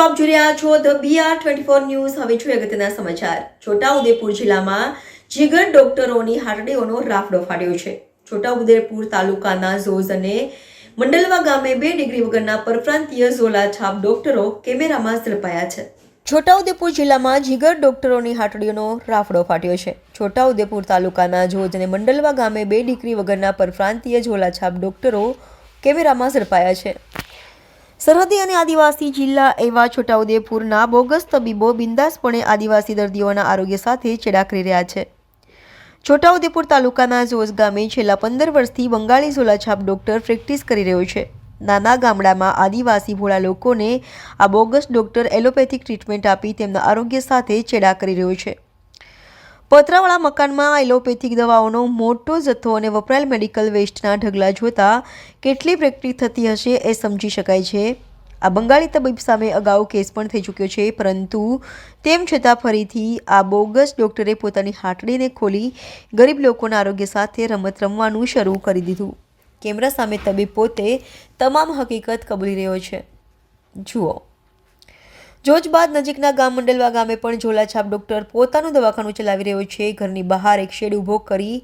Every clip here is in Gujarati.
મિત્રો આપ જોઈ રહ્યા છો the BR twenty four news. હવે જોઈએ અગત્યના સમાચાર. છોટાઉદેપુર જિલ્લામાં જીગર ડોક્ટરોની હાટડીઓનો રાફડો ફાટ્યો છે. છોટાઉદેપુર તાલુકાના ઝોઝ અને મંડલવા ગામે બે ડિગ્રી વગરના પરપ્રાંતીય ઝોલા છાપ ડોક્ટરો કેમેરામાં ઝડપાયા છે. છોટાઉદેપુર જિલ્લામાં જીગર ડોક્ટરોની હાટડીઓનો રાફડો ફાટ્યો છે. છોટાઉદેપુર તાલુકાના જોજ અને મંડલવા ગામે બે ડિગ્રી વગરના પરપ્રાંતીય ઝોલાછાપ ડોક્ટરો કેમેરામાં ઝડપાયા છે. સરહદી અને આદિવાસી જિલ્લા એવા છોટાઉદેપુરના બોગસ તબીબો બિંદાસપણે આદિવાસી દર્દીઓના આરોગ્ય સાથે ચેડા કરી રહ્યા છે. છોટાઉદેપુર તાલુકાના જોસ ગામે છેલ્લા પંદર વર્ષથી બંગાળી ઝોલાછાપ ડોક્ટર પ્રેક્ટિસ કરી રહ્યો છે. નાના ગામડામાં આદિવાસી ભોળા લોકોને આ બોગસ ડોક્ટર એલોપેથિક ટ્રીટમેન્ટ આપી તેમના આરોગ્ય સાથે ચેડા કરી રહ્યો છે. પતરાવાળા મકાનમાં એલોપેથિક દવાઓનો મોટો જથ્થો અને વપરાયેલ મેડિકલ વેસ્ટના ઢગલા જોતા કેટલી પ્રેક્ટિસ થતી હશે એ સમજી શકાય છે. આ બંગાળી તબીબ સામે અગાઉ કેસ પણ થઈ ચૂક્યો છે, પરંતુ તેમ છતાં ફરીથી આ બોગસ ડોક્ટરે પોતાની હાટડીને ખોલી ગરીબ લોકોના આરોગ્ય સાથે રમત રમવાનું શરૂ કરી દીધું. કેમેરા સામે તબીબ પોતે તમામ હકીકત કબૂલી રહ્યો છે. જુઓ. જોજ બાદ નજીકના ગામ મંડલવા ગામે પણ ઝોલાછાપ ડૉક્ટર પોતાનું દવાખાનું ચલાવી રહ્યો છે. ઘરની બહાર એક શેડ ઊભો કરી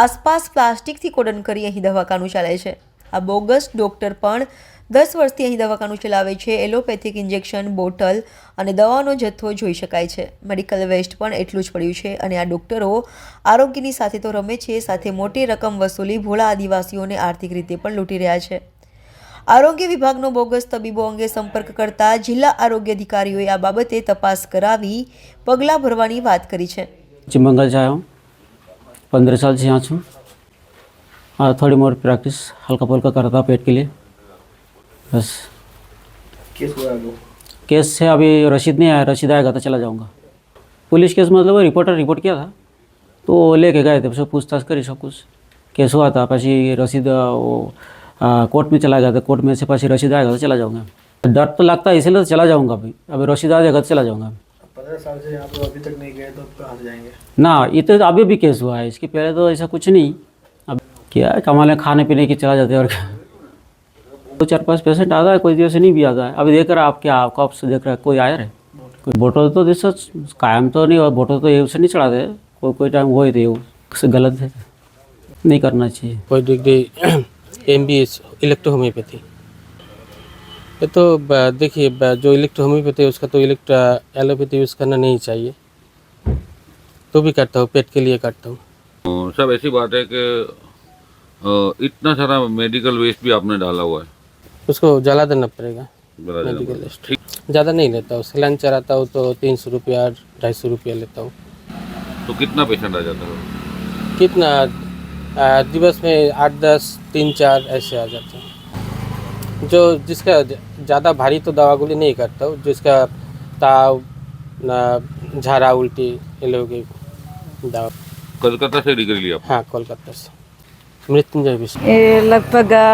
આસપાસ પ્લાસ્ટિકથી કોડન કરી અહીં દવાખાનું ચાલે છે. આ બોગસ ડોક્ટર પણ દસ વર્ષથી અહીં દવાખાનું ચલાવે છે. એલોપેથિક ઇન્જેક્શન, બોટલ અને દવાનો જથ્થો જોઈ શકાય છે. મેડિકલ વેસ્ટ પણ એટલું જ પડ્યું છે અને આ ડોક્ટરો આરોગ્યની સાથે તો રમે છે. સાથે મોટી રકમ વસૂલી ભોળા આદિવાસીઓને આર્થિક રીતે પણ લૂંટી રહ્યા છે. આરોગ્ય વિભાગનો બોગસ તબીબો અંગે સંપર્ક કરતા જિલ્લા આરોગ્ય અધિકારીઓએ આ બાબતે તપાસ કરાવી પગલાં ભરવાની વાત કરી છે पश्चिम बंगाल से आया हूँ पंद्रह साल से यहाँ से हूँ और थोड़ी मोटी प्रैक्टिस हल्का फुल्का करता पेट के लिए बस केस हुआ है वो केस से अभी रसीद नहीं आया रसीद आएगा तो चला जाऊँगा पुलिस केस मतलब वो रिपोर्टर रिपोर्ट किया था तो वो लेके गए थे उससे पूछताछ करी सब कुछ केस हुआ था પછી रसीद वो आ, कोर्ट में चला गया था कोर्ट में से पास रसीद आएगा तो चला जाऊँगा। डर तो लगता है इसलिए तो चला जाऊँगा अभी अभी रसीद आ जाएगा तो चला जाऊँगा। पंद्रह साल से यहाँ पे अभी तक नहीं गए तो कहाँ से जाएँगे? ना ये तो अभी भी केस हुआ है इसके पहले तो ऐसा कुछ नहीं। अब क्या है कमाल खाने पीने की चला जाते हैं और क्या। दो चार पाँच पेशेंट आता है कोई दिवस नहीं भी आता है। अभी देख रहा है आप क्या आप कब से देख रहा है कोई आया है कोई बोटल तो जैसा कायम तो नहीं और बोटल तो ये से नहीं चढ़ाते। कोई कोई टाइम वो ही थे वो गलत है। नहीं करना चाहिए। कोई degree M B S electro homeopathy ये तो देखिए जो इलेक्ट्रो होम्योपैथी उसका तो इलेक्ट्रो एलोपैथी यूज़ करना नहीं चाहिए। तो भी करता हूँ पेट के लिए करता हूँ। अ, सब ऐसी बात है कि इतना सारा मेडिकल वेस्ट भी आपने डाला हुआ है। उसको जला देना पड़ेगा मेडिकल वेस्ट ज़्यादा नहीं लेता हूँ सिलान चराता हूँ तो तीन सौ रुपया ढाई सौ रुपया लेता हूँ। तो कितना पेशेंट आ जाता है? कितना दिवस में आठ दस तीन चार ऐसे आ जाते हैं जो जिसका ज़्यादा भारी तो दवा गोली नहीं करता हूँ जिसका ताव न झाड़ा उल्टी ये लोगों की दवा कलकत्ता से डिग्री लिया आपने? हाँ कोलकाता से मृत्युंजय विश्व એ લગભગ અ,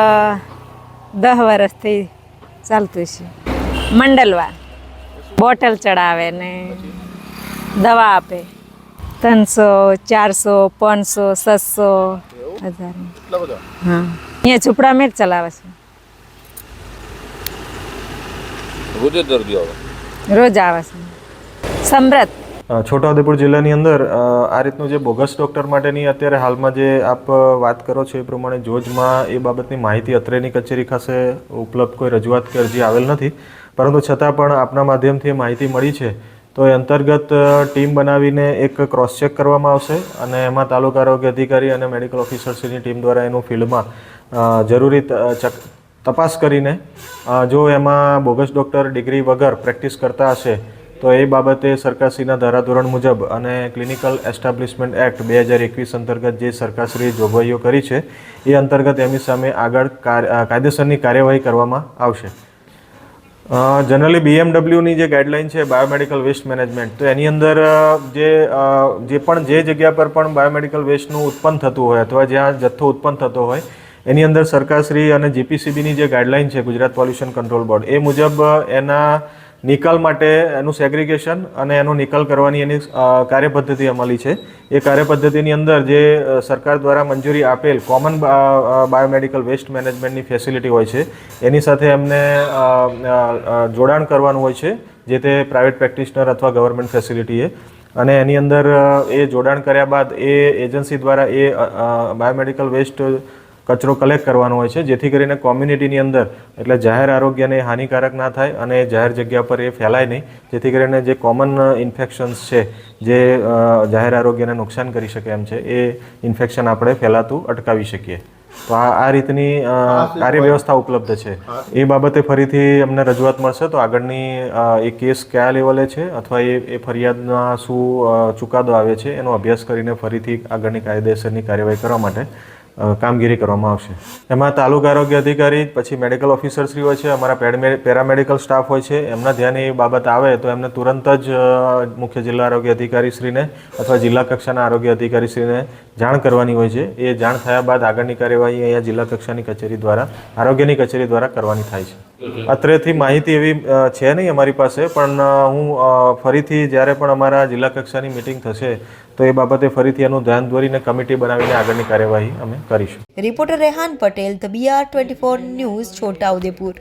દહ વર્ષથી ચાલતું છે મંડલવા બોટલ ચડાવે ને દવા આપે ત્રણસો ચારસો પાંચસો છસો હજાર એટલા અહીંયા ઝૂંપડા મેટ ચલાવે છે. રોજ દર્દીઓ આવે. રોજ આવે છે. સમરત છોટાઉદેપુર જિલ્લાની અંદર આ રીતનું જે બોગસ ડૉક્ટર માટેની અત્યારે હાલમાં જે આપ વાત કરો છો એ પ્રમાણે જોજમાં એ બાબતની માહિતી અત્રેની કચેરી ખાસે ઉપલબ્ધ કોઈ રજૂઆત કે અરજી આવેલ નથી. પરંતુ છતાં પણ આપના માધ્યમથી એ માહિતી મળી છે. તો એ અંતર્ગત ટીમ બનાવીને એક ક્રોસ ચેક કરવામાં આવશે અને એમાં તાલુકા આરોગ્ય અધિકારી અને મેડિકલ ઓફિસર્સની ટીમ દ્વારા એનું ફિલ્ડમાં જરૂરી ચક, તપાસ કરીને જો એમાં બોગસ ડૉક્ટર ડિગ્રી વગર પ્રેક્ટિસ કરતા હશે, તો એ બાબતે સરકારશ્રીના ધારાધોરણ મુજબ અને ક્લિનિકલ એસ્ટાબ્લિશમેન્ટ એક્ટ બે હજાર એકવીસ અંતર્ગત જે સરકારશ્રીએ જોગવાઈઓ કરી છે, એ અંતર્ગત એમની સામે આગળ કાયદેસરની કાર્યવાહી કરવામાં આવશે. જનરલી બીએમડબલ્યુની જે ગાઈડલાઇન છે બાયોમેડિકલ વેસ્ટ મેનેજમેન્ટ તો એની અંદર જે જે પણ, જે જગ્યા પર પણ બાયોમેડિકલ વેસ્ટનું ઉત્પન્ન થતું હોય અથવા જ્યાં જથ્થો ઉત્પન્ન થતો હોય, એની અંદર સરકારશ્રી અને જીપીસીબીની જે ગાઈડલાઇન છે, ગુજરાત પોલ્યુશન કંટ્રોલ બોર્ડ એ મુજબ એના નિકાલ માટે એનું સેગ્રિગેશન અને એનો નિકાલ કરવાની એની કાર્યપદ્ધતિ અમલી છે. એ કાર્યપદ્ધતિની અંદર જે સરકાર દ્વારા મંજૂરી આપેલ કોમન બાયોમેડિકલ વેસ્ટ મેનેજમેન્ટની ફેસિલિટી હોય છે, એની સાથે એમને જોડાણ કરવાનું હોય છે, જે તે પ્રાઇવેટ પ્રેક્ટિશનર અથવા ગવર્મેન્ટ ફેસિલિટીએ અને એની અંદર એ જોડાણ કર્યા બાદ એ એજન્સી દ્વારા એ બાયોમેડિકલ વેસ્ટ કચરો કલેક્ટ કરવાનો હોય છે. જેથી કરીને કોમ્યુનિટીની અંદર એટલે જાહેર આરોગ્યને હાનિકારક ના થાય અને જાહેર જગ્યા પર એ ફેલાય નહીં. જેથી કરીને જે કોમન ઇન્ફેક્શન્સ છે જે જાહેર આરોગ્યને નુકસાન કરી શકે એમ છે એ ઇન્ફેક્શન આપણે ફેલાતું અટકાવી શકીએ. તો આ આ રીતની કાર્ય વ્યવસ્થા ઉપલબ્ધ છે. એ બાબતે ફરીથી અમને રજૂઆત મળશે. તો આગળની એ કેસ કયા લેવલે છે અથવા એ એ ફરિયાદના શું ચુકાદો આવે છે એનો અભ્યાસ કરીને ફરીથી આગળની કાયદેસરની કાર્યવાહી કરવા માટે કામગીરી કરવામાં આવશે. એમાં તાલુકા આરોગ્ય અધિકારી, પછી મેડિકલ ઓફિસરશ્રીઓ છે, અમારા પેરામેડિકલ સ્ટાફ હોય છે, એમના ધ્યાને એ બાબત આવે તો એમને તુરંત જ મુખ્ય જિલ્લા આરોગ્ય અધિકારીશ્રીને અથવા જિલ્લા કક્ષાના આરોગ્ય અધિકારીશ્રીને જાણ કરવાની હોય છે. એ જાણ થયા બાદ આગળની કાર્યવાહી અહીંયા જિલ્લા કક્ષાની કચેરી દ્વારા, આરોગ્યની કચેરી દ્વારા કરવાની થાય છે. અત્રેથી માહિતી એવી છે નહીં અમારી પાસે પણ હું ફરીથી જ્યારે પણ અમારા જિલ્લા કક્ષાની મિટિંગ થશે તો એ બાબતે ફરીથી એનું ધ્યાન દોરીને કમિટી બનાવીને આગળની કાર્યવાહી અમે કરીશું. Reporter Rehan Patel the BR twenty four news Chhota Udepur